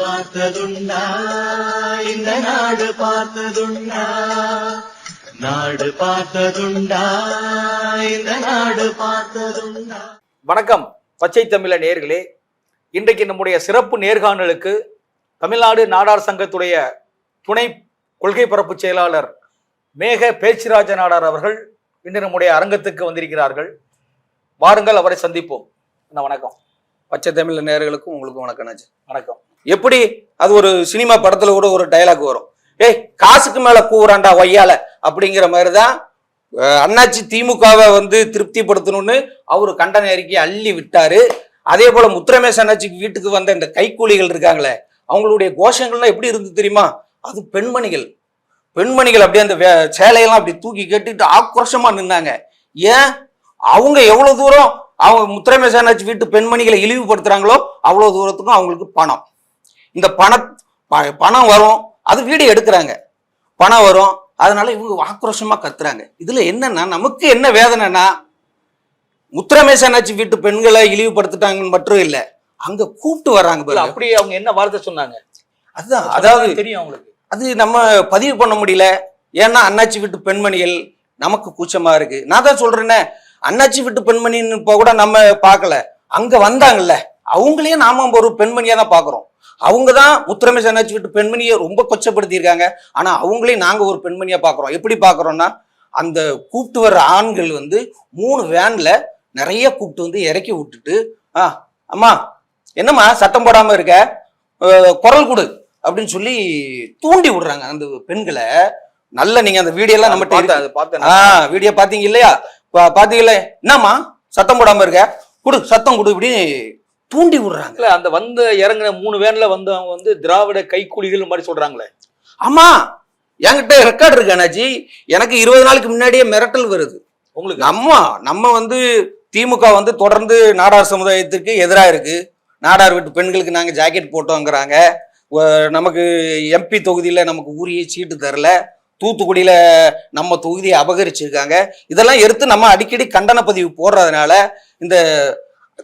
பார்த்ததுண்டா இந்த நாடு பார்த்ததுண்டா. நாடு பார்த்ததுண்டா இந்த நாடு பார்த்ததுண்டா. வணக்கம் பச்சை தமிழ நேர்களே. இன்றைக்கு நம்முடைய சிறப்பு நேர்காணலுக்கு தமிழ்நாடு நாடார் சங்கத்துடைய துணை கொள்கை பரப்பு செயலாளர் மேக பேச்சிராஜ நாடார் அவர்கள் இன்று நம்முடைய அரங்கத்துக்கு வந்திருக்கிறார்கள். வாருங்கள் அவரை சந்திப்போம். வணக்கம். பச்சை தமிழ் நேயர்களுக்கும் உங்களுக்கும் வணக்கம் நாச்சு வணக்கம். எப்படி? அது ஒரு சினிமா படத்துல கூட ஒரு டைலாக் வரும். ஏய் காசுக்கு மேல கூறாண்டா ஒய்யால அப்படிங்கிற மாதிரி தான் அண்ணாச்சி திமுகவை வந்து திருப்திப்படுத்தணும்னு அவர் கண்டன அறிக்கையை அள்ளி விட்டாரு. அதே போல முத்துரமேஷ் அண்ணாச்சிக்கு வீட்டுக்கு வந்த இந்த கைக்கூலிகள் இருக்காங்களே அவங்களுடைய கோஷங்கள்லாம் எப்படி இருந்து தெரியுமா? அது பெண்மணிகள். பெண்மணிகள் அப்படியே அந்த வே- சேலையெல்லாம் அப்படி தூக்கி கட்டிட்டு ஆக்ரோஷமா நின்னாங்க. ஏன்? அவங்க எவ்வளவு தூரம் அவங்க முத்துரமேஷ் அண்ணாச்சி வீட்டு பெண்மணிகளை இழிவுபடுத்துறாங்களோ அவ்வளவு தூரத்துக்கும் அவங்களுக்கு பணம். இந்த பண பணம் வரும் அது வீடியோ எடுக்கிறாங்க. பணம் வரும் அதனால இவங்க ஆக்ரோஷமா கத்துறாங்க. இதுல என்னன்னா நமக்கு என்ன வேதனைனா முத்துரமேஷ் அண்ணாச்சி வீட்டு பெண்களை இழிவுபடுத்திட்டாங்கன்னு மட்டும் இல்ல அங்க கூப்பிட்டு வர்றாங்க அப்படி அவங்க என்ன வார்த்தை சொன்னாங்க? அதுதான் அதாவது தெரியும் அவங்களுக்கு. அது நம்ம பதிவு பண்ண முடியல. ஏன்னா அண்ணாச்சி வீட்டு பெண்மணிகள் நமக்கு கூச்சமா இருக்கு. நான் தான் சொல்றேனே அண்ணாச்சி வீட்டு பெண்மணின்னு இப்ப கூட நம்ம பார்க்கல. அங்க வந்தாங்கல்ல அவங்களையே நாம ஒரு பெண்மணியா தான் பாக்குறோம் அவங்க தான் முத்துரமேஷ் அண்ணாச்சி வீட்டு பெண்மணியை ரொம்ப கொச்சப்படுத்தியிருக்காங்க. ஆனா அவங்களையும் நாங்க ஒரு பெண்மணியா பாக்குறோம். எப்படி பாக்குறோம்னா அந்த கூப்பிட்டு வர்ற ஆண்கள் வந்து மூணு வேன்ல நிறைய கூப்பிட்டு வந்து இறக்கி விட்டுட்டு ஆ அம்மா என்னம்மா சத்தம் போடாம இருக்க? குரல் கொடு. அப்படின்னு சொல்லி தூண்டி விடுறாங்க அந்த பெண்களை. நல்ல நீங்க அந்த வீடியோ எல்லாம் நம்மகிட்ட ஆ வீடியோ பாத்தீங்க இல்லையா? பாத்தீங்களே? என்னம்மா சத்தம் போடாம இருக்க? குடு சத்தம் குடு இப்படி தூண்டி விடுறாங்க. இல்ல அந்த வந்து இறங்குன மூணு வேன்ல வந்தவங்க வந்து திராவிட கைக்கூலிகள் மாதிரி சொல்றாங்களே. ஆமா என்கிட்ட ரெக்கார்ட் இருக்கு அண்ணாச்சி. எனக்கு இருபது நாளுக்கு முன்னாடியே மிரட்டல் வருது. உங்களுக்கு? நம்ம நம்ம வந்து திமுக வந்து தொடர்ந்து நாடார் சமுதாயத்துக்கு எதிராக இருக்கு. நாடார் வீட்டு பெண்களுக்கு நாங்கள் ஜாக்கெட் போட்டோங்கிறாங்க. நமக்கு எம்பி தொகுதியில் நமக்கு உரிய சீட்டு தரல. தூத்துக்குடியில் நம்ம தொகுதியை அபகரிச்சிருக்காங்க. இதெல்லாம் எடுத்து நம்ம அடிக்கடி கண்டன பதிவு போடுறதுனால இந்த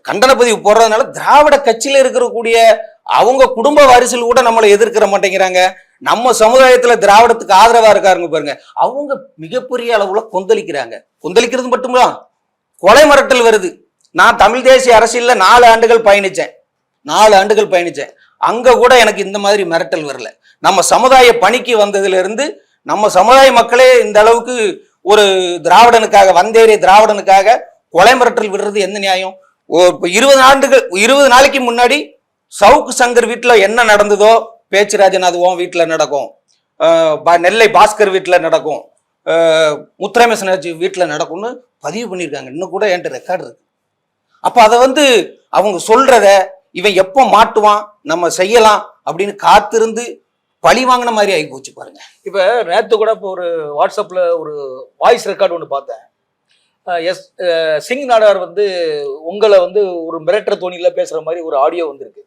கண்டன பதிவு போடுறதுனால திராவிட கட்சியில் இருக்கக்கூடிய அவங்க குடும்ப வாரிசில் கூட நம்மளை எதிர்க்கிற மாட்டேங்கிறாங்க. நம்ம சமுதாயத்துல திராவிடத்துக்கு ஆதரவா இருக்காருங்க பாருங்க. அவங்க மிகப்பெரிய அளவுல கொந்தளிக்கிறாங்க. கொந்தளிக்கிறது மட்டும்தான். கொலை மிரட்டல் வருது. நான் தமிழ் தேசிய அரசியல்ல நாலு ஆண்டுகள் பயணிச்சேன். நாலு ஆண்டுகள் பயணிச்சேன். அங்க கூட எனக்கு இந்த மாதிரி மிரட்டல் வரல. நம்ம சமுதாய பணிக்கு வந்ததுல இருந்து நம்ம சமுதாய மக்களே இந்த அளவுக்கு ஒரு திராவிடனுக்காக வந்தேறிய திராவிடனுக்காக கொலை மிரட்டல் விடுறது எந்த நியாயம்? இருபது ஆண்டுகள் இருபது நாளைக்கு முன்னாடி சவுக்கு சங்கர் வீட்டில் என்ன நடந்ததோ பேச்சுராஜன் அது உன் வீட்டில் நடக்கும். நெல்லை பாஸ்கர் வீட்டில் நடக்கும். அஹ் வீட்டில் நடக்கும்னு பதிவு பண்ணியிருக்காங்க இன்னும் கூட என்கிட்ட ரெக்கார்டு இருக்கு. அப்போ அதை வந்து அவங்க சொல்றத இவன் எப்போ மாட்டுவான் நம்ம செய்யலாம் அப்படின்னு காத்திருந்து பழி வாங்கின மாதிரி ஆகி போச்சு பாருங்க. இப்போ நேற்று கூட இப்போ ஒரு வாட்ஸ்அப்பில் ஒரு வாய்ஸ் ரெக்கார்டு ஒன்று பார்த்தேன். எஸ் சிங் நாடார் வந்து உங்களை வந்து ஒரு மிரட்டுற தோணியில பேசுற மாதிரி ஒரு ஆடியோ வந்திருக்கு.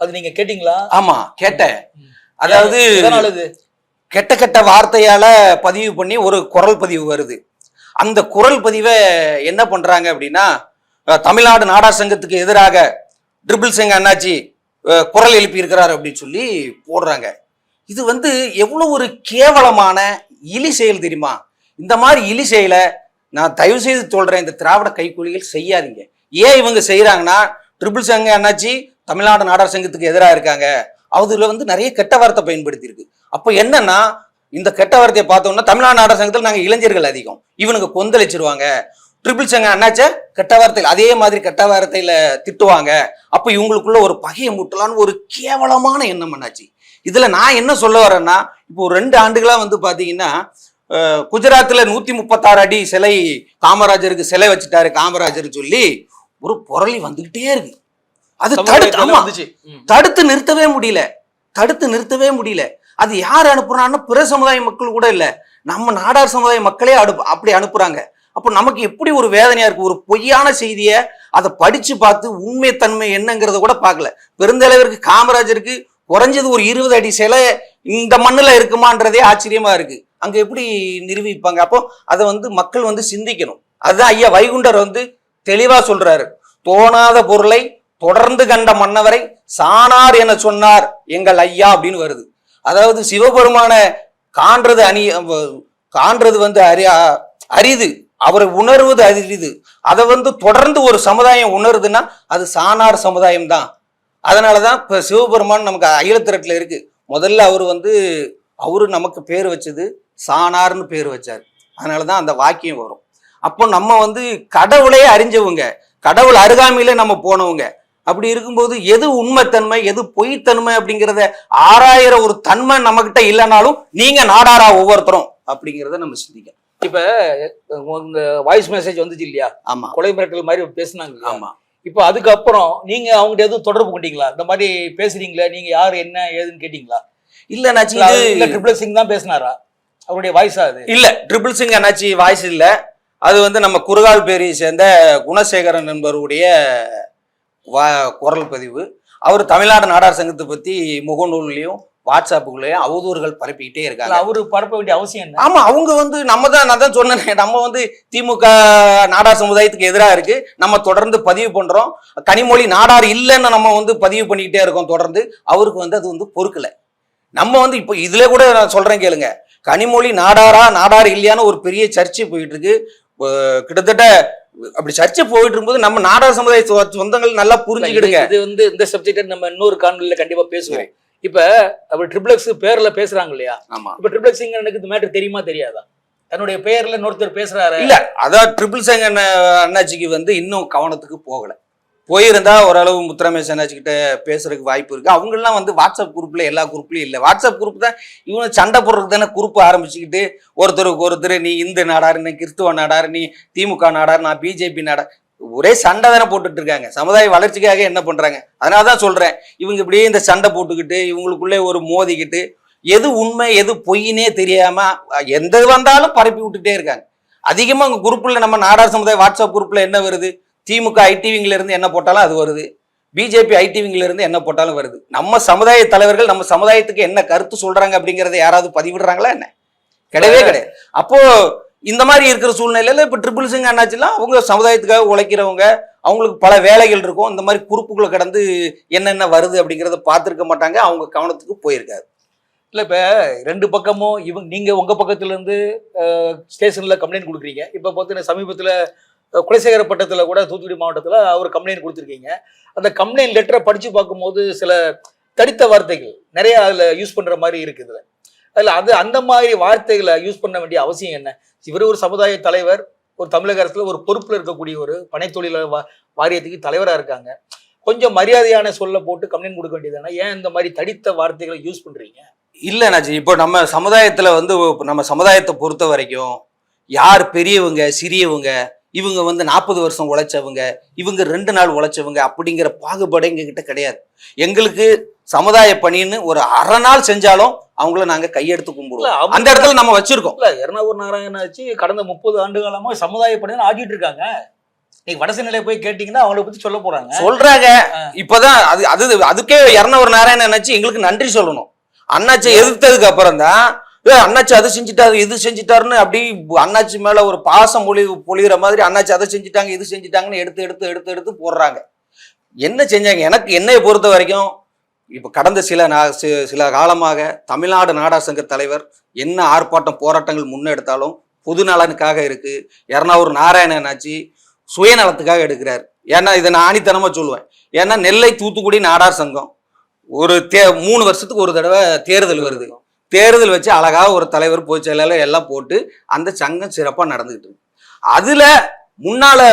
அது நீங்க கேட்டீங்களா? ஆமா கேட்டேன். அதாவது இது? கெட்ட கெட்ட வார்த்தையால பதிவு பண்ணி ஒரு குரல் பதிவு வருது. அந்த குரல் பதிவை என்ன பண்றாங்க அப்படின்னா தமிழ்நாடு நாடார் சங்கத்துக்கு எதிராக ட்ரிபிள் சிங் அண்ணாச்சி குரல் எழுப்பி இருக்கிறார் அப்படின்னு சொல்லி போடுறாங்க. இது வந்து எவ்வளவு ஒரு கேவலமான இழி செயல் தெரியுமா? இந்த மாதிரி இழி செயலை நான் தயவு செய்து சொல்றேன் இந்த திராவிட கைக்கூலிகள் செய்யாதீங்க. ஏன் இவங்க செய்யறாங்கன்னா ட்ரிபிள் சங்க அண்ணாச்சி தமிழ்நாடு நாடார் சங்கத்துக்கு எதிராக இருக்காங்க. அதுல வந்து நிறைய கெட்ட வார்த்தை பயன்படுத்தி இருக்கு அப்போ என்னன்னா இந்த கெட்ட வார்த்தையை பார்த்தோம்னா தமிழ்நாடு நாடார் சங்கத்தில் நாங்கள் இளைஞர்கள் அதிகம். இவனுக்கு கொந்தளிச்சிருவாங்க. ட்ரிபிள் சங்க அண்ணாச்ச கெட்ட வார்த்தையில் அதே மாதிரி கெட்ட வார்த்தையில திட்டுவாங்க. அப்போ இவங்களுக்குள்ள ஒரு பகையை முட்டலான்னு ஒரு கேவலமான எண்ணம் அண்ணாச்சி. இதுல நான் என்ன சொல்ல வரேன்னா இப்போ ரெண்டு ஆண்டுகளா வந்து பாத்தீங்கன்னா அஹ், குஜராத்ல நூத்தி முப்பத்தாறு அடி சிலை காமராஜருக்கு சிலை வச்சுட்டாரு காமராஜர் சொல்லி ஒரு புரளி வந்துகிட்டே இருக்கு. அது தடுத்து ஆமா. தடுத்து நிறுத்தவே முடியல. தடுத்து நிறுத்தவே முடியல. அது யார் அனுப்புறான்னா பிற சமுதாய மக்கள் கூட இல்ல. நம்ம நாடார் சமுதாய மக்களே அனுப்பு அப்படி அனுப்புறாங்க. அப்போ நமக்கு எப்படி ஒரு வேதனையா இருக்கு? ஒரு பொய்யான செய்தியை அதை படிச்சு பார்த்து உண்மைத்தன்மை என்னங்கிறத கூட பார்க்கல. பெருந்தலைவருக்கு காமராஜருக்கு குறைஞ்சது ஒரு இருபது அடி சிலை இந்த மண்ணுல இருக்குமான்றதே ஆச்சரியமா இருக்கு. அங்கே எப்படி நிரூபிப்பாங்க? அப்போ அதை வந்து மக்கள் வந்து சிந்திக்கணும். அதுதான் ஐயா வைகுண்டர் வந்து தெளிவாக சொல்றாரு. தோணாத பொருளை தொடர்ந்து கண்ட மன்னவரை சாணார் என சொன்னார் எங்கள் ஐயா அப்படின்னு வருது. அதாவது சிவபெருமான காண்றது அணி காண்றது வந்து அரியா அரிது. அவரை உணர்வது அரிது. அதை வந்து தொடர்ந்து ஒரு சமுதாயம் உணருதுன்னா அது சாணார் சமுதாயம் தான். அதனாலதான் இப்போ சிவபெருமான் நமக்கு அகிலத்திரட்டுல இருக்கு. முதல்ல அவர் வந்து அவரு நமக்கு பேர் வச்சது சாணார்னு பேர் வச்சார். அதனாலதான் அந்த வாக்கியம் வரும். அப்போ நம்ம வந்து கடவுளே அறிஞ்சவங்க கடவுள் அருகாமையில நம்ம போனவங்க அப்படி இருக்கும்போது எது உண்மைத்தன்மை எது பொய்த்தன்மை அப்படிங்கிறத ஆறாயிர ஒரு தன்மை நம்ம கிட்ட இல்லைனாலும் நீங்க நாடாரா ஒவ்வொருத்தரும் அப்படிங்கிறத நம்ம சிந்திக்கணும். இப்ப உங்க வாய்ஸ் மெசேஜ் வந்துச்சு இல்லையா? ஆமா. கொலை மிரட்டல் மாதிரி பேசுனாங்க? ஆமா. இப்போ அதுக்கப்புறம் நீங்க அவங்ககிட்ட எதுவும் தொடர்பு கொண்டீங்களா? இந்த மாதிரி பேசுறீங்களா நீங்க யாரு என்ன ஏதுன்னு கேட்டீங்களா? இல்ல இல்ல ட்ரிபிள் சிங் தான் பேசினாரா? அவருடைய வாய்ஸா அது? இல்ல ட்ரிபிள் சிங் அண்ணாச்சி வாய்ஸ் இல்ல. அது வந்து நம்ம குறுகால் பேரியை சேர்ந்த குணசேகரன் என்பவருடைய குரல் பதிவு. அவர் தமிழ்நாடு நாடார் சங்கத்தை பத்தி முகநூல்லையும் வாட்ஸ்அப்புக்குள்ளேயும் அவதூறுகள் பரப்பிக்கிட்டே இல்ல, இருக்காங்க அவரு பரப்ப வேண்டிய அவசியம் என்ன? ஆமா அவங்க வந்து நம்ம தான் நான் தான் சொன்னேனே நம்ம வந்து திமுக நாடார் சமுதாயத்துக்கு எதிராக இருக்கு. நம்ம தொடர்ந்து பதிவு பண்றோம். கனிமொழி நாடார் இல்லைன்னு நம்ம வந்து பதிவு பண்ணிக்கிட்டே இருக்கோம் தொடர்ந்து. அவருக்கு வந்து அது வந்து பொறுக்கல. நம்ம வந்து இப்போ இதுல கூட நான் சொல்றேன் கேளுங்க. கனிமொழி நாடாரா நாடார் இல்லையான்னு ஒரு பெரிய சர்ச்சை போயிட்டு இருக்கு கிட்டத்தட்ட அப்படி சர்ச்சை போயிட்டு இருக்கும்போது நம்ம நாடார் சமுதாய சொந்தங்கள் நல்லா புரிஞ்சுக்கிடுங்க. இது வந்து இந்த சப்ஜெக்ட் நம்ம இன்னொரு காணொலியில கண்டிப்பா பேசுவோம். இப்ப அவர் ட்ரிபிள் எக்ஸ் பேர்ல பேசுறாங்க இல்லையா? இப்ப ட்ரிபிள் எக்ஸ் எனக்கு இந்த மேட்டர் தெரியுமா தெரியாதா? தன்னுடைய பெயர்ல இன்னொருத்தர் பேசுறாரு. இல்ல அதான் ட்ரிபிள் செங் அண்ணா அண்ணாச்சிக்கு வந்து இன்னும் கவனத்துக்கு போகல. போயிருந்தா ஓரளவு முத்துரமேஷ் அண்ணாச்சி கிட்ட பேசுறதுக்கு வாய்ப்பு இருக்கு. அவங்கெல்லாம் வந்து வாட்ஸ்அப் குரூப்ல எல்லா குரூப்லயும் இல்லை. வாட்ஸ்அப் குரூப் தான் இவங்க சண்டை போடுறதுக்கு தானே குரூப் ஆரம்பிச்சுக்கிட்டு ஒருத்தருக்கு ஒருத்தர் நீ இந்து நாடார் நீ கிறிஸ்துவ நாடார் நீ திமுக நாடார் நான் பிஜேபி நாடா ஒரே சண்டை தானே போட்டுட்டு இருக்காங்க. சமுதாய வளர்ச்சிக்காக என்ன பண்றாங்க? அதனால தான் சொல்றேன். இவங்க இப்படியே இந்த சண்டை போட்டுக்கிட்டு இவங்களுக்குள்ளே ஒரு மோதிக்கிட்டு எது உண்மை எது பொய்னே தெரியாம எந்த வந்தாலும் பரப்பி விட்டுட்டே இருக்காங்க. அதிகமாக உங்கள் குரூப்பில் நம்ம நாடார் சமுதாய வாட்ஸ்அப் குரூப்பில் என்ன வருது? திமுக ஐடிவிங்ல இருந்து என்ன போட்டாலும் அது வருது. பிஜேபி ஐடிவிங்ல இருந்து என்ன போட்டாலும் வருது. நம்ம சமுதாய தலைவர்கள் நம்ம சமுதாயத்துக்கு என்ன கருத்து சொல்றாங்க அப்படிங்கறத யாராவது பதிவிடுறாங்களா என்ன? கிடையவே கிடையாது. அப்போ இந்த மாதிரி இருக்கிற சூழ்நிலையில இப்ப ட்ரிபிள் சிங் அண்ணாச்சிலாம் அவங்க சமுதாயத்துக்காக உழைக்கிறவங்க அவங்களுக்கு பல வேலைகள் இருக்கும். இந்த மாதிரி குறுப்புக்குள்ள கடந்து என்னென்ன வருது அப்படிங்கறத பார்த்திருக்க மாட்டாங்க. அவங்க கவனத்துக்கு போயிருக்காது இல்ல இப்ப ரெண்டு பக்கமும் இவங்க நீங்க உங்க பக்கத்துல இருந்து ஸ்டேஷன்ல கம்ப்ளைண்ட் கொடுக்குறீங்க. இப்ப பார்த்தீங்கன்னா சமீபத்துல குலசேகர பட்டத்தில் கூட தூத்துக்குடி மாவட்டத்தில் அவர் கம்ப்ளைண்ட் கொடுத்துருக்கீங்க. அந்த கம்ப்ளைண்ட் லெட்டரை படித்து பார்க்கும்போது சில தடித்த வார்த்தைகள் நிறைய அதில் யூஸ் பண்ணுற மாதிரி இருக்குது. அதில் அது அந்த மாதிரி வார்த்தைகளை யூஸ் பண்ண வேண்டிய அவசியம் என்ன? இவர் ஒரு சமுதாய தலைவர் ஒரு தமிழக அரசில் ஒரு பொறுப்பில் இருக்கக்கூடிய ஒரு பனைத்தொழிலாளர் வா- வாரியத்துக்கு தலைவராக இருக்காங்க. கொஞ்சம் மரியாதையான சொல்ல போட்டு கம்ப்ளைண்ட் கொடுக்க வேண்டியதுனா ஏன் இந்த மாதிரி தடித்த வார்த்தைகளை யூஸ் பண்ணுறீங்க இல்லை நாச்சி இப்போ நம்ம சமுதாயத்தில் வந்து நம்ம சமுதாயத்தை பொறுத்த வரைக்கும் யார் பெரியவங்க சிறியவங்க இவங்க வந்து நாற்பது வருஷம் உழைச்சவங்க இவங்க ரெண்டு நாள் உழைச்சவங்க அப்படிங்கிற பாகுபாடு எங்க கிட்ட கிடையாது. எங்களுக்கு சமுதாய பணின்னு ஒரு அரை நாள் செஞ்சாலும் அவங்கள நாங்க கையெடுத்து கும்பிடுவோம். அந்த இடத்துல நம்ம வச்சிருக்கோம். இல்ல எர்ணாவூர் நாராயணாச்சி கடந்த முப்பது ஆண்டு காலமா சமுதாய பணின்னு ஆடிட்டு இருக்காங்க. நீங்க வடசை நிலைய போய் கேட்டீங்கன்னா அவங்கள பத்தி சொல்ல போறாங்க. சொல்றாங்க. இப்பதான் அது அது அதுக்கே இரநூறு நாராயணன் அண்ணாச்சி எங்களுக்கு நன்றி சொல்லணும். அண்ணாச்சி எதிர்த்ததுக்கு அப்புறம் தான் ஏ அண்ணாச்சி அதை செஞ்சுட்டாரு இது செஞ்சுட்டாருன்னு அப்படி அண்ணாச்சி மேல ஒரு பாசம் பொழி பொழிகிற மாதிரி அண்ணாச்சி அதை செஞ்சுட்டாங்க இது செஞ்சுட்டாங்கன்னு எடுத்து எடுத்து எடுத்து எடுத்து போடுறாங்க. என்ன செஞ்சாங்க? எனக்கு என்னைய பொறுத்த வரைக்கும் இப்ப கடந்த சில நா- சில காலமாக தமிழ்நாடு நாடார் சங்க தலைவர் என்ன ஆர்ப்பாட்டம் போராட்டங்கள் முன்னெடுத்தாலும் பொது நலனுக்காக இருக்கு. இரநூறு நாராயணன் ஆச்சு சுயநலத்துக்காக எடுக்கிறார். ஏன்னா இதை நான் ஆணித்தனமா சொல்லுவேன். ஏன்னா நெல்லை தூத்துக்குடி நாடார் சங்கம் ஒரு தே மூணு வருஷத்துக்கு ஒரு தடவை தேர்தல் வருது. தேர்தல் வச்சு அழகாக ஒரு தலைவர் பொதுச் செயலாளர் எல்லாம் போட்டு அந்த சங்கம் சிறப்பாக நடந்துகிட்டு இருக்கு. முன்னால்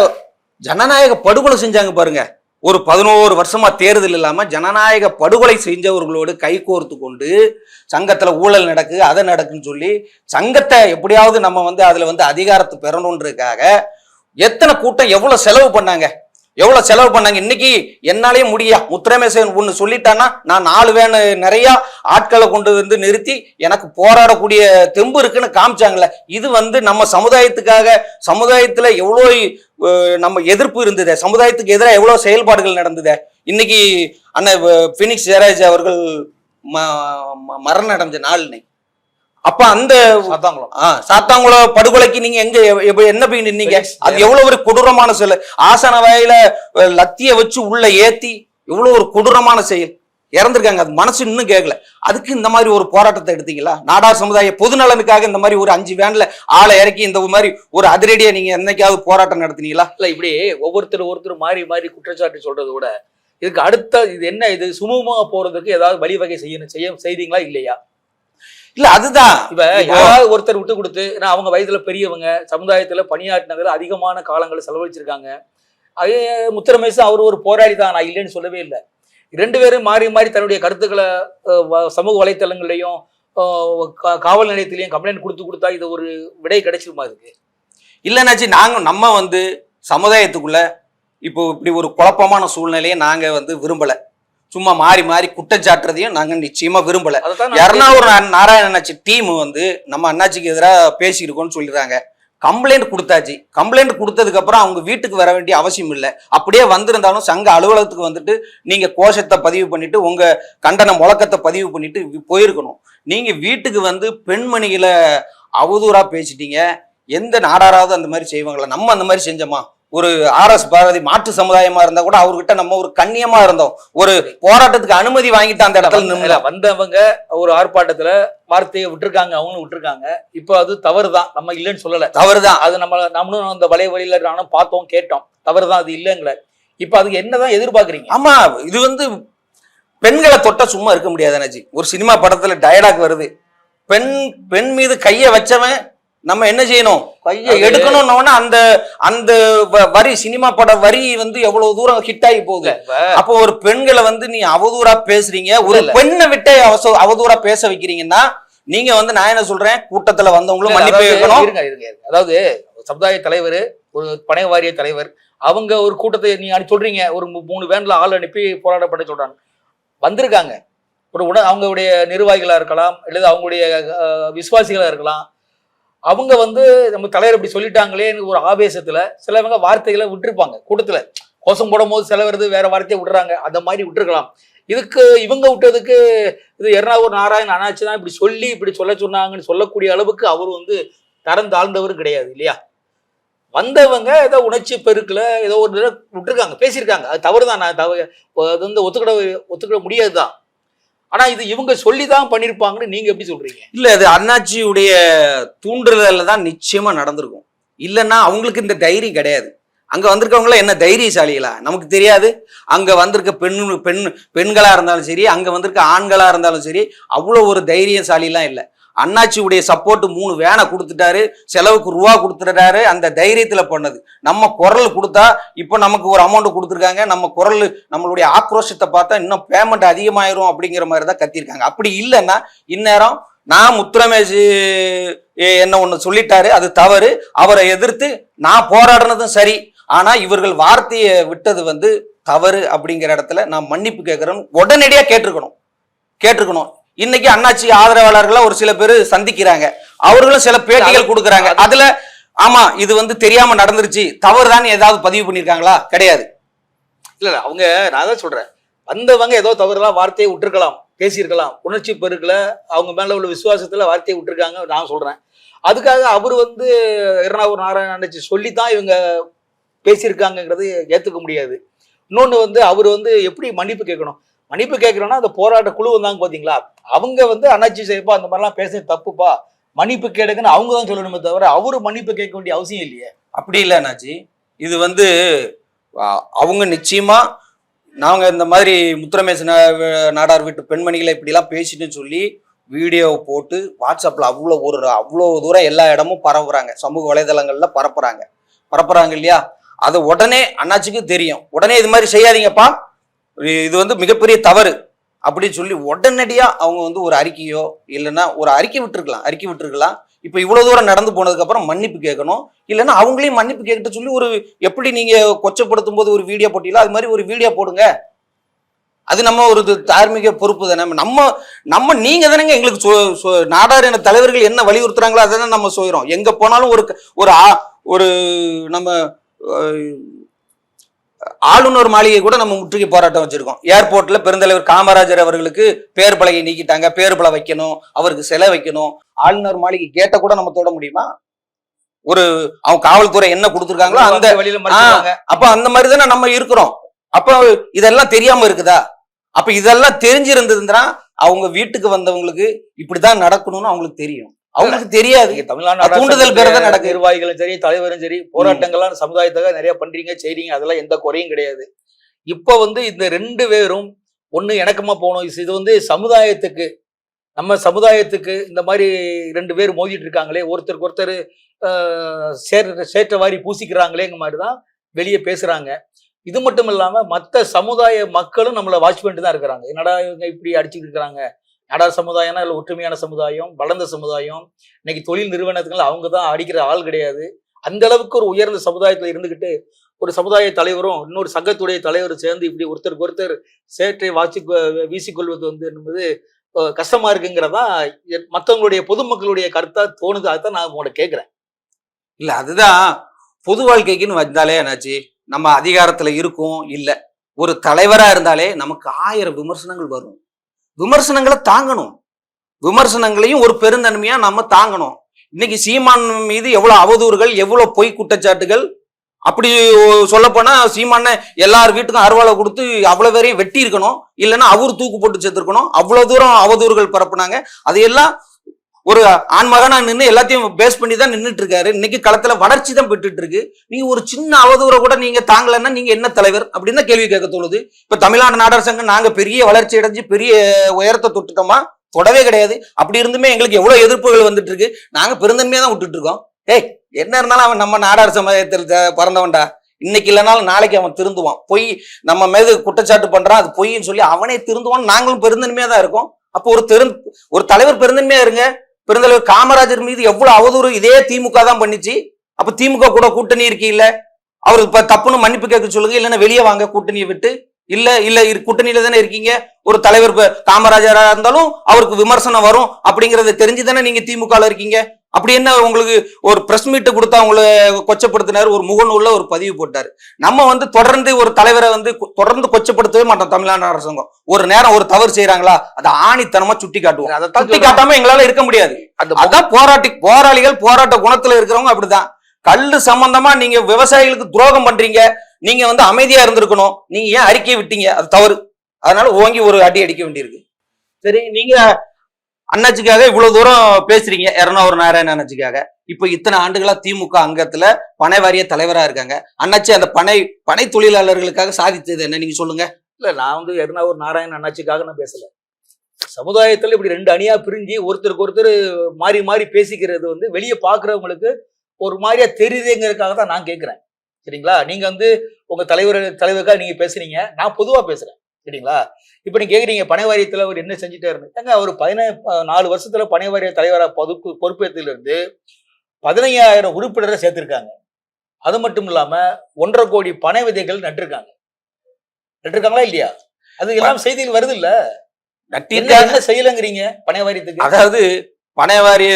ஜனநாயக படுகொலை செஞ்சாங்க பாருங்க. ஒரு பதினோரு வருஷமா தேர்தல் இல்லாமல் ஜனநாயக படுகொலை செஞ்சவர்களோடு கைகோர்த்து கொண்டு சங்கத்தில் ஊழல் நடக்கு அதை நடக்குன்னு சொல்லி சங்கத்தை எப்படியாவது நம்ம வந்து அதில் வந்து அதிகாரத்தை பெறணுன்றதுக்காக எத்தனை கூட்டம் எவ்வளோ செலவு பண்ணாங்க? எவ்வளவு செலவு பண்ணாங்க? இன்னைக்கு என்னாலே முடியா. முத்துரமேசன் ஒண்ணு சொல்லிட்டான்னா நான் நாலு வேணு நிறைய ஆட்களை கொண்டு வந்து நிறுத்தி எனக்கு போராடக்கூடிய தெம்பு இருக்குன்னு காமிச்சாங்களே இது வந்து நம்ம சமுதாயத்துக்காக சமுதாயத்துல எவ்வளோ நம்ம எதிர்ப்பு இருந்தது. சமுதாயத்துக்கு எதிராக எவ்வளோ செயல்பாடுகள் நடந்தது. இன்னைக்கு அண்ணன் பினிக்ஸ் ஜெயராஜ் அவர்கள் ம- ம- மரணம் அடைஞ்ச நாள் இன்னைக்கு. அப்ப அந்த சாத்தாங்குளம் படுகொலைக்கு நீங்க எங்க என்ன போய் நின்னீங்க அது எவ்வளவு ஒரு கொடூரமான செயல். ஆசன வாயில லத்திய வச்சு உள்ள ஏத்தி எவ்வளவு ஒரு கொடூரமான செயல். இறந்திருக்காங்க. அது மனசு இன்னும் கேட்கல அதுக்கு இந்த மாதிரி ஒரு போராட்டத்தை எடுத்தீங்களா? நாடார் சமுதாய பொது நலனுக்காக இந்த மாதிரி ஒரு அஞ்சு வேன்ல ஆளை இறக்கி இந்த மாதிரி ஒரு அதிரடியா நீங்க என்னைக்காவது போராட்டம் நடத்துனீங்களா? இல்ல இப்படி ஒவ்வொருத்தர் ஒருத்தர் மாறி மாறி குற்றச்சாட்டு சொல்றதை விட இதுக்கு அடுத்த இது என்ன இது சுமூகமா போறதுக்கு ஏதாவது வழிவகை செய்யணும் செய்ய செய்தீங்களா இல்லையா? இல்ல அதுதான். இப்ப யாராவது ஒருத்தர் விட்டு கொடுத்து ஏன்னா அவங்க வயதுல பெரியவங்க சமுதாயத்துல பணியாற்றினதுல அதிகமான காலங்களை செலவழிச்சிருக்காங்க. அதே முத்திரமேசு அவர் ஒரு போராளி தான் நான் இல்லைன்னு சொல்லவே இல்லை. ரெண்டு பேரும் மாறி மாறி தன்னுடைய கருத்துக்களை சமூக கா- காவல் நிலையத்திலையும் கம்ப்ளைண்ட் கொடுத்து கொடுத்தா இது ஒரு விடை கிடைச்சிருமா இதுக்கு இல்லைனாச்சு நாங்க நம்ம வந்து சமுதாயத்துக்குள்ள இப்போ இப்படி ஒரு குழப்பமான சூழ்நிலையை நாங்க வந்து விரும்பல. சும்மா மாறி மாறி குற்றச்சாட்டுறதையும் நாங்க நிச்சயமா விரும்பல. நா- நாராயண அண்ணாச்சி டீம் வந்து நம்ம அண்ணாச்சிக்கு எதிராக பேசியிருக்கோம்னு சொல்லிடுறாங்க. கம்ப்ளைண்ட் கொடுத்தாச்சு. கம்ப்ளைண்ட் கொடுத்ததுக்கு அப்புறம் அவங்க வீட்டுக்கு வர வேண்டிய அவசியம் இல்லை. அப்படியே வந்திருந்தாலும் சங்க அலுவலகத்துக்கு வந்துட்டு நீங்க கோஷத்தை பதிவு பண்ணிட்டு உங்க கண்டன முழக்கத்தை பதிவு பண்ணிட்டு போயிருக்கணும். நீங்க வீட்டுக்கு வந்து பெண்மணிகளை அவதூறா பேசிட்டீங்க. எந்த நாடாராவது அந்த மாதிரி செய்வாங்களா? நம்ம அந்த மாதிரி செஞ்சோமா? ஒரு ஆர்எஸ் பாரதி மாற்று சமுதாயமா இருந்தா கூட அவர்கிட்ட நம்ம ஒரு கண்ணியமா இருந்தோம். ஒரு போராட்டத்துக்கு அனுமதி வாங்கிட்டு அந்த இடத்துல நின்று வந்தவங்க ஒரு ஆர்ப்பாட்டத்துல வார்த்தையை விட்டுருக்காங்க அவங்களும் விட்டுருக்காங்க. இப்போ அது தவறுதான். நம்ம இல்லைன்னு சொல்லல. தவறுதான். அது நம்ம நம்மளும் அந்த வலை வழியில நானும் பார்த்தோம் கேட்டோம். தவறுதான் அது இல்லைங்கள. இப்ப அதுக்கு என்னதான் எதிர்பார்க்கறீங்க? ஆமா இது வந்து பெண்களை தொட்டா சும்மா இருக்க முடியாது அண்ணாச்சி ஒரு சினிமா படத்துல டயலாக் வருது. பெண் பெண் மீது கைய வச்சவன் நம்ம என்ன செய்யணும்? அது- எடுக்கணும்னு அந்த அந்த வரி சினிமா பட வரி வந்து எவ்வளவு தூரம் ஹிட் ஆகி போகுது? அப்போ ஒரு பெண்களை வந்து நீ அவதூறா பேசுறீங்க. ஒரு இல்ல. பெண்ணை விட்டு அவச- அவதூறா பேச வைக்கிறீங்கன்னா நீங்க வந்து நான் என்ன சொல்றேன்? கூட்டத்துல வந்தவங்களும் மன்னிப்பு அதாவது, கேட்கணும். அதாவது சமுதாய தலைவர் ஒரு பனை வாரிய தலைவர் அவங்க ஒரு கூட்டத்தை நீங்க அனுப்பி சொல்றீங்க. ஒரு மூணு வேன்ல ஆள் அனுப்பி போராட்டம் பண்ண சொல்றாங்க. வந்திருக்காங்க. ஒரு உட அவங்களுடைய நிர்வாகிகளா இருக்கலாம் அல்லது அவங்களுடைய அஹ், விசுவாசிகளா இருக்கலாம். அவங்க வந்து நம்ம தலைவர் இப்படி சொல்லிட்டாங்களே ஒரு ஆவேசத்துல சிலவங்க வார்த்தைகளை விட்டுருப்பாங்க. கூட்டத்துல கோஷம் போடும் போது சிலவரது வேற வார்த்தையை விடுறாங்க அந்த மாதிரி விட்டுருக்கலாம். இதுக்கு இவங்க விட்டதுக்கு இது எர்ணாவூர் நாராயண் அண்ணாச்சி தான் இப்படி சொல்லி இப்படி சொல்ல சொன்னாங்கன்னு சொல்லக்கூடிய அளவுக்கு அவர் வந்து தரம் தாழ்ந்தவர் கிடையாது இல்லையா? வந்தவங்க ஏதோ உணர்ச்சி பெருக்கில் ஏதோ ஒரு தடவை விட்டுருக்காங்க பேசியிருக்காங்க. அது தவறு தான் நான் தவறு அது வந்து ஒத்துக்கிட ஒத்துக்கிட முடியாது தான் ஆனா இது இவங்க சொல்லி தான் பண்ணியிருப்பாங்கன்னு நீங்க எப்படி சொல்றீங்க? இல்ல அது அண்ணாச்சியுடைய தூண்டுதல்ல தான் நிச்சயமா நடந்திருக்கும். இல்லைன்னா அவங்களுக்கு இந்த தைரியம் கிடையாது. அங்க வந்திருக்கவங்கள என்ன தைரியசாலிகளா? நமக்கு தெரியாது. அங்க வந்திருக்க பெண் பெண் பெண்களா இருந்தாலும் சரி அங்க வந்திருக்க ஆண்களா இருந்தாலும் சரி அவ்வளோ ஒரு தைரியசாலிலாம் இல்லை. அண்ணாச்சியுடைய சப்போர்ட் மூணு வேனை கொடுத்துட்டாரு செலவுக்கு ரூபா கொடுத்துட்டாரு அந்த தைரியத்தில் பண்ணது. நம்ம குரல் கொடுத்தா இப்போ நமக்கு ஒரு அமௌண்ட் கொடுத்துருக்காங்க நம்ம குரல் நம்மளுடைய ஆக்ரோஷத்தை பார்த்தா இன்னும் பேமெண்ட் அதிகமாயிரும் அப்படிங்கிற மாதிரி தான் கத்திருக்காங்க. அப்படி இல்லைன்னா இந்நேரம் நான் முத்துரமேஷ் என்ன ஒன்று சொல்லிட்டாரு அது தவறு. அவரை எதிர்த்து நான் போராடினதும் சரி. ஆனால் இவர்கள் வார்த்தையை விட்டது வந்து தவறு அப்படிங்கிற இடத்துல நான் மன்னிப்பு கேட்கிறேன் உடனடியாக கேட்டிருக்கணும். கேட்டிருக்கணும். இன்னைக்கு அண்ணாச்சி ஆதரவாளர்களை ஒரு சில பேர் சந்திக்கிறாங்க. அவர்களும் சில பேட்டிகள் கொடுக்குறாங்க. அதுல ஆமா இது வந்து தெரியாம நடந்துருச்சு. தவறுதான் ஏதாவது பதிவு பண்ணிருக்காங்களா கிடையாது. இல்ல இல்ல அவங்க நான் தான் சொல்றேன். வந்தவங்க ஏதோ தவறுலாம் வார்த்தையை விட்டுருக்கலாம். பேசியிருக்கலாம். உணர்ச்சி பெருக்குல அவங்க மேல உள்ள விசுவாசத்துல வார்த்தையை விட்டுருக்காங்க நான் சொல்றேன். அதுக்காக அவர் வந்து எர்ணாவூர் நாராயண அண்ணாச்சி சொல்லித்தான் இவங்க பேசியிருக்காங்கங்கிறது ஏத்துக்க முடியாது. இன்னொன்னு வந்து அவர் வந்து எப்படி மன்னிப்பு கேட்கணும்? மன்னிப்பு கேட்கணும்னா அந்த போராட்ட குழு வந்தாங்க பாத்தீங்களா? அவங்க வந்து அண்ணாச்சி செய்யப்பா அந்த மாதிரிலாம் பேசுறது தப்புப்பா. மன்னிப்பு கேடுங்கன்னு அவங்க தான் சொல்லணுமே தவிர அவரு மன்னிப்பு கேட்க வேண்டிய அவசியம் இல்லையே. அப்படி இல்லை அண்ணாச்சி இது வந்து அவங்க நிச்சயமா நாங்க இந்த மாதிரி முத்துரமேச நாடார் வீட்டு பெண்மணிகளை இப்படிலாம் பேசிட்டு சொல்லி வீடியோவை போட்டு வாட்ஸ்அப்பில் அவ்வளோ ஒரு அவ்வளோ தூரம் எல்லா இடமும் பரப்புறாங்க. சமூக வலைதளங்களில் பரப்புறாங்க. பரப்புறாங்க இல்லையா? அது உடனே அண்ணாச்சிக்கு தெரியும். உடனே இது மாதிரி செய்யாதீங்கப்பா. இது வந்து மிகப்பெரிய தவறு அப்படின்னு சொல்லி உடனடியாக அவங்க வந்து ஒரு அறிக்கையோ இல்லைன்னா ஒரு அறிக்கை விட்டுருக்கலாம் அறிக்கை விட்டுருக்கலாம். இப்போ இவ்வளோ தூரம் நடந்து போனதுக்கப்புறம் மன்னிப்பு கேட்கணும். இல்லைன்னா அவங்களையும் மன்னிப்பு கேட்கிட்ட சொல்லி ஒரு எப்படி நீங்கள் கொச்சப்படுத்தும் போது ஒரு வீடியோ போட்டீங்களோ அது மாதிரி ஒரு வீடியோ போடுங்க. அது நம்ம ஒரு தார்மீக பொறுப்பு தானே. நம்ம நம்ம நீங்க தானேங்க எங்களுக்கு சொ- சொ- நாடார் என தலைவர்கள் என்ன வலியுறுத்துறாங்களோ அதை தான் நம்ம சொல்கிறோம் எங்க போனாலும் ஒரு ஒரு ஆ- ஒரு நம்ம ஆளுநர் மாளிகை கூட நம்ம முற்றுகை போராட்டம் வச்சிருக்கோம். ஏர்போர்ட்ல பெருந்தலைவர் காமராஜர் அவர்களுக்கு பேர் பலகை நீக்கிட்டாங்க. பேர் பலகை வைக்கணும். அவருக்கு சிலை வைக்கணும். ஆளுநர் மாளிகை கேட்ட கூட நம்ம தொட முடியுமா? ஒரு அவங்க காவல்துறை என்ன கொடுத்துருக்காங்களோ அந்த வழியில அப்ப அந்த மாதிரி தானே நம்ம இருக்கிறோம். அப்ப இதெல்லாம் தெரியாம இருக்குதா? அப்ப இதெல்லாம் தெரிஞ்சிருந்ததுன்னா அவங்க வீட்டுக்கு வந்தவங்களுக்கு இப்படிதான் நடக்கணும்னு அவங்களுக்கு தெரியும். அவங்களுக்கு தெரியாது. தமிழ்நாடு தூண்டுதல் பேர்ல தான் நடக்குது. நிர்வாகிகளும் சரி தலைவரும் சரி போராட்டங்கள்லாம் சமுதாயத்துக்காக நிறைய பண்றீங்க செய்றீங்க அதெல்லாம் எந்த குறையும் கிடையாது. இப்ப வந்து இந்த ரெண்டு பேரும் ஒண்ணு இணக்கமா போகணும். இது- வந்து சமுதாயத்துக்கு நம்ம சமுதாயத்துக்கு இந்த மாதிரி ரெண்டு பேர் மோதிட்டு இருக்காங்களே ஒருத்தருக்கு ஒருத்தர் ஆஹ், சேர சேற்ற வாரி பூசிக்கிறாங்களேங்க மாதிரி தான் வெளியே பேசுறாங்க. இது மட்டும் இல்லாம மத்த சமுதாய மக்களும் நம்மளை வாட்ச் பண்ணிட்டு தான் இருக்கிறாங்க. என்னடா இவங்க இப்படி அடிச்சுட்டு இருக்கிறாங்க? நாடார் சமுதாயம்னா இல்லை ஒற்றுமையான சமுதாயம் வளர்ந்த சமுதாயம். இன்னைக்கு தொழில் நிறுவனத்துக்கு அவங்க தான் அடிக்கிற ஆள் கிடையாது. அந்த அளவுக்கு ஒரு உயர்ந்த சமுதாயத்தில் இருந்துக்கிட்டு ஒரு சமுதாய தலைவரும் இன்னொரு சங்கத்துடைய தலைவரும் சேர்ந்து இப்படி ஒருத்தருக்கு ஒருத்தர் சேற்றை வாசி வீசிக்கொள்வது வந்து என்பது கஷ்டமா இருக்குங்கிறதா மற்றவங்களுடைய பொதுமக்களுடைய கருத்தா தோணுது. அதுதான் நான் உங்களோட கேட்குறேன் இல்லை அதுதான். பொது வாழ்க்கைக்குன்னு வந்தாலே என்னாச்சு? நம்ம அதிகாரத்தில் இருக்கும் இல்லை. ஒரு தலைவராக இருந்தாலே நமக்கு ஆயிரம் விமர்சனங்கள் வரும். விமர்சனங்களை தாங்கணும். விமர்சனங்களையும் ஒரு பெருந்தன்மையா நம்ம தாங்கணும். இன்னைக்கு சீமான் மீது எவ்வளவு அவதூறுகள் எவ்வளவு பொய் குற்றச்சாட்டுகள் அப்படி சொல்ல போனா சீமான எல்லார் வீட்டுக்கும் அருவாளை கொடுத்து அவ்வளவு பேரையும் வெட்டி இருக்கணும் இல்லைன்னா அவர் தூக்கு போட்டு செத்துருக்கணும். அவ்வளவு தூரம் அவதூறுகள் பரப்புனாங்க. அதையெல்லாம் ஒரு ஆண்மகனா நின்று எல்லாத்தையும் பேஸ் பண்ணி தான் நின்றுட்டு இருக்காரு இன்னைக்கு களத்துல வளர்ச்சி தான் பெற்றுட்டு இருக்கு நீங்க ஒரு சின்ன அவதூறை கூட நீங்க தாங்கலைன்னா நீங்க என்ன தலைவர் அப்படின்னு கேள்வி கேட்க தோணுது. இப்ப தமிழ்நாடு நாடார் சங்கம் நாங்க பெரிய வளர்ச்சி அடைஞ்சு பெரிய உயரத்தை தொட்டுட்டோமா? தொடவே கிடையாது. அப்படி இருந்துமே எங்களுக்கு எவ்வளவு எதிர்ப்புகள் வந்துட்டு இருக்கு நாங்க பெருந்தன்மையா தான் விட்டுட்டு இருக்கோம் ஏய் என்ன இருந்தாலும் அவன் நம்ம நாடார் சமுதாயத்தில் த- பிறந்தவன்டா. இன்னைக்கு இல்லைனாலும் நாளைக்கு அவன் திருந்துவான். பொய் நம்ம மீது குற்றச்சாட்டு பண்றான் அது பொய்ன்னு சொல்லி அவனே திருந்துவான் நாங்களும் பெருந்தன்மையா தான் இருக்கோம். அப்போ ஒரு தெரு ஒரு தலைவர் பெருந்தன்மையா இருங்க. பெருந்தலைவர் காமராஜர் மீது எவ்வளவு அவதூறு இதே திமுக தான் பண்ணிச்சு. அப்ப திமுக கூட கூட்டணி இருக்கீல்ல அவர் இப்ப தப்புன்னு மன்னிப்பு கேட்க சொல்லுங்க இல்லைன்னா வெளியே வாங்க கூட்டணியை விட்டு. இல்ல இல்ல இரு- கூட்டணியில தானே இருக்கீங்க. ஒரு தலைவர் காமராஜரா இருந்தாலும் அவருக்கு விமர்சனம் வரும் அப்படிங்கறத தெரிஞ்சு தானே நீங்க திமுக இருக்கீங்க. அப்படி என்ன உங்களுக்கு ஒரு பிரஸ் மீட் கொடுத்தா உங்களை கொச்சப்படுத்தினார்? ஒரு முகநூல்ல ஒரு பதிவு போட்டாரு. நம்ம வந்து தொடர்ந்து ஒரு தலைவரை வந்து தொடர்ந்து கொச்சப்படுத்தவே மாட்டோம் தமிழ்நாடு அரசாங்கம். ஒரு நேரம் ஒரு தவறு செய்யறாங்களா அதை ஆணித்தனமா சுட்டி காட்டுவோம். அதைத்தான் சுட்டி. காட்டாம எங்களால இருக்க முடியாது. அதான் போராட்டி போராளிகள் போராட்ட குணத்துல இருக்கிறவங்க அப்படிதான். கல்லு சம்பந்தமா நீங்க விவசாயிகளுக்கு துரோகம் பண்றீங்க. நீங்க வந்து அமைதியா இருந்திருக்கணும். நீங்க ஏன் அறிக்கை விட்டீங்க? அது தவறு. அதனால ஓங்கி ஒரு அடி அடிக்க வேண்டியிருக்கு. சரி நீங்க அண்ணாச்சிக்காக இவ்வளவு தூரம் பேசுறீங்க. இரநூறு நாராயண அண்ணாச்சிக்காக. இப்ப இத்தனை ஆண்டுகளா திமுக அங்கத்துல பனை வாரிய தலைவரா இருக்காங்க. அண்ணாச்சி அந்த பனை பனை தொழிலாளர்களுக்காக சாதித்தது என்ன? நீங்க சொல்லுங்க. இல்ல நான் வந்து எர்ணாவூர் நாராயண அண்ணாச்சிக்காக நான் பேசல. சமுதாயத்துல இப்படி ரெண்டு அணியா பிரிஞ்சு ஒருத்தருக்கு ஒருத்தர் மாறி மாறி பேசிக்கிறது வந்து வெளியே பாக்குறவங்களுக்கு ஒரு மாதிரியா தெரியுதுங்கிறதுக்காக தான் நான் கேட்கிறேன் சரிங்களா? நீங்க வந்து உங்க தலைவர் தலைவருக்காக நீங்க பேசுறீங்க. நான் பொதுவா பேசுறேன். சரிங்களா? இப்ப நீங்க கேக்குறீங்க பனை வாரியத்துல அவர் என்ன செஞ்சுட்டாருன்னு. ஏங்க அவர் பதின நாலு வருஷத்துல பனை வாரிய தலைவரா பொறுப்பு பொறுப்பேற்றதுல இருந்து பதினையாயிரம் உறுப்பினரை சேர்த்திருக்காங்க. அது மட்டும் இல்லாம ஒன்றரை கோடி பனை விதைகள் நட்டிருக்காங்க. நட்டிருக்காங்களா இல்லையா? அது எல்லாம் செய்தியில் வருது இல்ல என்ன செய்யலங்கிறீங்க பனை வாரியத்துக்கு? அதாவது பனை வாரிய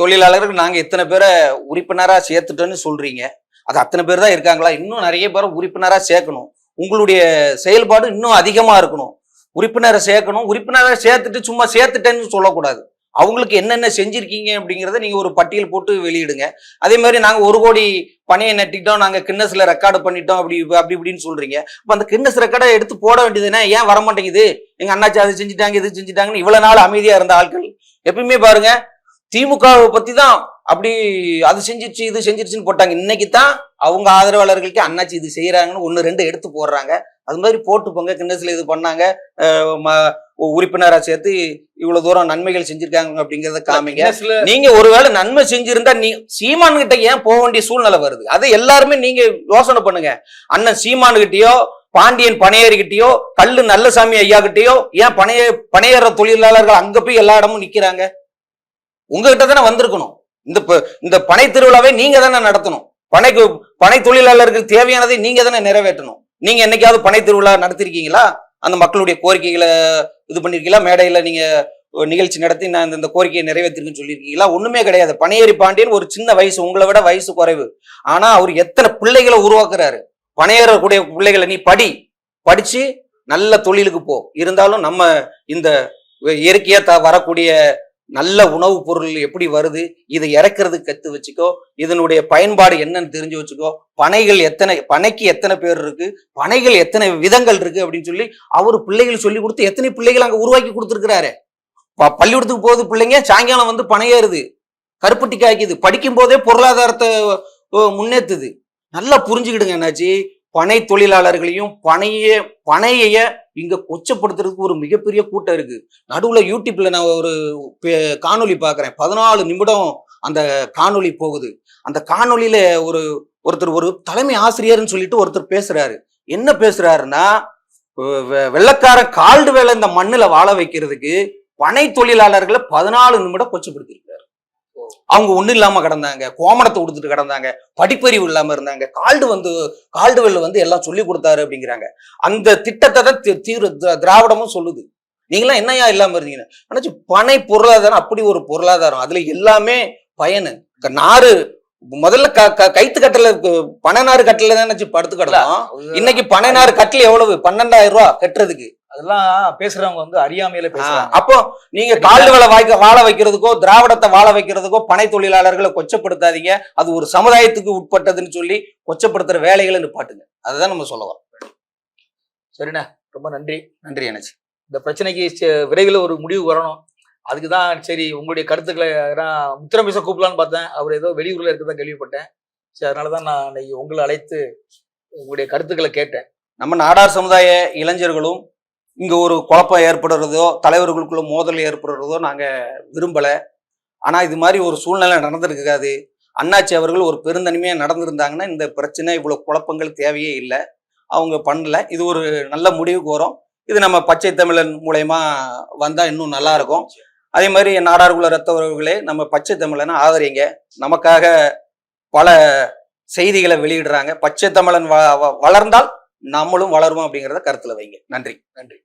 தொழிலாளர்கள் நாங்க இத்தனை பேரை உறுப்பினரா சேர்த்துட்டோன்னு சொல்றீங்க. அது அத்தனை பேர் தான் இருக்காங்களா? இன்னும் நிறைய பேரை உறுப்பினரா சேர்க்கணும். உங்களுடைய செயல்பாடு இன்னும் அதிகமாக இருக்கணும். உறுப்பினரை சேர்க்கணும். உறுப்பினரை சேர்த்துட்டு சும்மா சேர்த்துட்டேன்னு சொல்லக்கூடாது. அவங்களுக்கு என்னென்ன செஞ்சுருக்கீங்க அப்படிங்கிறத நீங்கள் ஒரு பட்டியல் போட்டு வெளியிடுங்க. அதே மாதிரி நாங்கள் ஒரு கோடி பணியை நட்டிட்டோம். நாங்கள் கின்னஸில் ரெக்கார்டு பண்ணிட்டோம். அப்படி அப்படி இப்படின்னு சொல்கிறீங்க இப்போ அந்த கின்னஸ் ரெக்கார்டை எடுத்து போட வேண்டியதுன்னா ஏன் வர மாட்டேங்குது எங்கள் அண்ணாச்சி அதை செஞ்சுட்டாங்க இது செஞ்சுட்டாங்கன்னு இவ்வளோ நாள் அமைதியாக இருந்த ஆட்கள். எப்பயுமே பாருங்க திமுகவை பற்றி தான் அப்படி அது செஞ்சிருச்சு இது செஞ்சிருச்சுன்னு போட்டாங்க. இன்னைக்கு தான் அவங்க ஆதரவாளர்களுக்கு அண்ணாச்சி இது செய்யறாங்கன்னு ஒன்னு ரெண்டு எடுத்து போடுறாங்க. அது மாதிரி போட்டு போங்க கிண்ணஸ்ல இது பண்ணாங்க. அஹ் ம- உறுப்பினரா சேர்த்து இவ்வளவு தூரம் நன்மைகள் செஞ்சிருக்காங்க அப்படிங்கறத காமிங்க. நீங்க ஒருவேளை நன்மை செஞ்சிருந்தா நீ சீமான் கிட்ட ஏன் போக வேண்டிய சூழ்நிலை வருது? அது எல்லாருமே நீங்க யோசனை பண்ணுங்க. அண்ணன் சீமான் கிட்டயோ பாண்டியன் பனையேறி கிட்டயோ கல்லு நல்லசாமி ஐயா கிட்டயோ ஏன் பனைய பனையேற தொழிலாளர்கள் அங்க போய் எல்லா இடமும் நிக்கிறாங்க? உங்ககிட்ட தானே வந்திருக்கணும். இந்த ப- இந்த பனை திருவிழாவை நீங்க தானே நடத்தணும். பனைக்கு பனை தொழிலாளர்களுக்கு தேவையானதை நீங்க தானே நிறைவேற்றணும். நீங்க என்னைக்காவது பனை திருவிழா நடத்திருக்கீங்களா? அந்த மக்களுடைய கோரிக்கைகளை இது பண்ணிருக்கீங்களா? மேடையில நீங்க நிகழ்ச்சி நடத்தி நான் இந்த- கோரிக்கையை நிறைவேற்றிருக்குன்னு சொல்லியிருக்கீங்களா ஒண்ணுமே கிடையாது. பனையேறி பாண்டியன் ஒரு சின்ன வயசு உங்களை விட வயசு குறைவு. ஆனா அவர் எத்தனை பிள்ளைகளை உருவாக்குறாரு? பனையேறக்கூடிய பிள்ளைகளை நீ படி. படிச்சு நல்ல தொழிலுக்கு போ. இருந்தாலும் நம்ம இந்த இயற்கையா த வரக்கூடிய நல்ல உணவுப் பொருள் எப்படி வருது இதை இறக்குறதுக்கு கத்து வச்சுக்கோ இதனுடைய பயன்பாடு என்னன்னு தெரிஞ்சு வச்சுக்கோ பனைகள் எத்தனை பனைக்கு எத்தனை பேர் இருக்கு பனைகள் எத்தனை விதங்கள் இருக்கு அப்படின்னு சொல்லி அவர் பிள்ளைகள் சொல்லி கொடுத்து எத்தனை பிள்ளைகள் அங்க உருவாக்கி கொடுத்துருக்கிறாரு. ப- பள்ளிக்கூடத்துக்கு போகுது பிள்ளைங்க சாயங்காலம் வந்து பனையேறுது கருப்பட்டி காய்க்குது படிக்கும் போதே பொருளாதாரத்தை முன்னேற்றுது நல்லா புரிஞ்சுக்கிடுங்க என்னாச்சு பனை தொழிலாளர்களையும் பனைய பனைய இங்க கொச்சப்படுத்துறதுக்கு ஒரு மிகப்பெரிய கூட்டம் இருக்கு. நடுவுல யூடியூப்ல நான் ஒரு காணொலி காணொளி பாக்குறேன். பதினாலு நிமிடம் அந்த காணொளி போகுது. அந்த காணொலியில் ஒரு ஒருத்தர் ஒரு தலைமை ஆசிரியர்னு சொல்லிட்டு ஒருத்தர் பேசுறாரு. என்ன பேசுறாருன்னா வெள்ளக்கார வெள்ளைக்கார கால்டு வேலை இந்த மண்ணுல வாழ வைக்கிறதுக்கு பனை தொழிலாளர்களை பதினாலு நிமிடம் கொச்சப்படுத்திருக்கு அவங்க ஒண்ணும் இல்லாம கிடந்தாங்க. கோமணத்தை கொடுத்துட்டு கிடந்தாங்க. படிப்பறிவு இல்லாம இருந்தாங்க. கால்டு வந்து கால்டுவெல் வந்து எல்லாம் சொல்லி கொடுத்தாரு அப்படிங்கிறாங்க. அந்த திட்டத்தை தான் தீவிர திரா- திராவிடமும் சொல்லுது. நீங்களாம் என்னையா இல்லாம இருந்தீங்கன்னு. ஆனாச்சு பனை பொருளாதாரம் அப்படி ஒரு பொருளாதாரம். அதுல எல்லாமே பயனு. நாறு முதல்ல கைத்து கட்டல பனை நாறு கட்டல தான் படுத்து கிடக்கும்? இன்னைக்கு பனை நாறு கட்டில் எவ்வளவு? பன்னெண்டாயிரம் ரூபாய் கட்டுறதுக்கு. அதெல்லாம் பேசுறவங்க வந்து அறியாமையில பேசுறாங்க. அப்போ நீங்க கால்டுகளை வாய்க்க வாழ வைக்கிறதுக்கோ திராவிடத்தை வாழ வைக்கிறதுக்கோ பனை தொழிலாளர்களை கொச்சப்படுத்தாதீங்க. அது ஒரு சமுதாயத்துக்கு உட்பட்டதுன்னு சொல்லி கொச்சப்படுத்துற வேலைகளை நிப்பாட்டுங்க. அதுதான் நம்ம சொல்ல வரோம். சரிண்ணே ரொம்ப நன்றி. நன்றி அண்ணாச்சி. இந்த பிரச்சனைக்கு விரைவில் ஒரு முடிவு வரணும். அதுக்கு தான் சரி உங்களுடைய கருத்துக்களை நான் முத்திரமிச கூப்பிடலான்னு பார்த்தேன். அவர் ஏதோ வெளியூரில் இருக்கதான் கேள்விப்பட்டேன். சரி அதனால தான் நான் இன்னைக்கு உங்களை அழைத்து உங்களுடைய கருத்துக்களை கேட்டேன். நம்ம நாடார் சமுதாய இளைஞர்களும் இங்கே ஒரு குழப்பம் ஏற்படுறதோ தலைவர்களுக்குள்ள மோதல் ஏற்படுறதோ நாங்கள் விரும்பலை. ஆனால் இது மாதிரி ஒரு சூழ்நிலை நடந்திருக்காது. அண்ணாச்சி அவர்கள் ஒரு பெருந்தனிமையாக நடந்திருந்தாங்கன்னா இந்த பிரச்சனை இவ்வளோ குழப்பங்கள் தேவையே இல்லை. அவங்க பண்ணல. இது ஒரு நல்ல முடிவுக்கு வரும். இது நம்ம பச்சை தமிழன் மூலயமா வந்தால் இன்னும் நல்லா இருக்கும். அதே மாதிரி நாடார்குல ரத்த உறவுகளே நம்ம பச்சை தமிழனை ஆதரிங்க. நமக்காக பல செய்திகளை வெளியிடுறாங்க. பச்சை தமிழன் வ- வ- வளர்ந்தால் நம்மளும் வளருவோம் அப்படிங்கிறத கருத்தில் வைங்க. நன்றி. நன்றி.